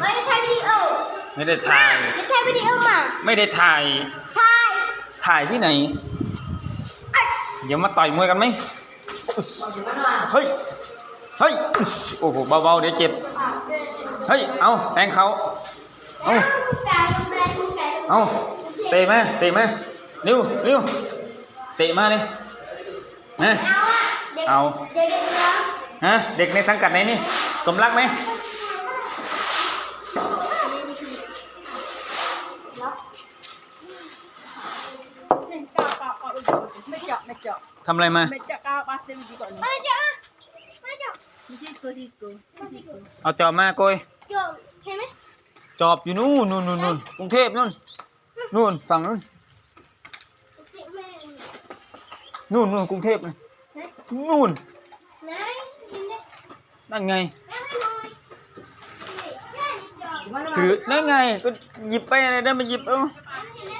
ไม่ได้ใช้วิดีโอไม่ได้ถ่าย จะใช้วิดีโอมาไม่ได้ถ่าย ถ่ายถ่ายที่ไหนเอ้ยเดี๋ยวมาต่อยมวยกันไหมอุ๊ยเฮ้ย เฮ้ยอุ๊ยโอ้โห เบาๆ เดี๋ยวเจ็บ เฮ้ย เอาแทงเขาเอาไก่ไก่ไก่เอาเตะมา เตะมา เร็วเร็วเตะมาเลยนะเอาอะเด็กเอา เด็กเด็กเหรอฮะ เด็กในสังกัดไหนนี่ สมรักไหม ไม่เจาะไม่เจาะทำอะไรมา ไม่เจาะเก้าป้าเต็มดีก่อนมาเจ้ามาเจ้าไม่ใช่ตัวที่ตัวที่ตัวเอาจอบมาโกยเจ้าเห็นไหมจอบอยู่นู่นนู่นนู่นนู่นกรุงเทพนู่นนู่นฝั่งนู่นแม่นู่นนู่นกรุงเทพนะนู่นไหนกินได้นั่นไงแม่ให้หน่อยนี่แค่นี้เจ้าถือนั่นไงก็หยิบไปอะไรได้มาหยิบเอาแม่เห็นไหม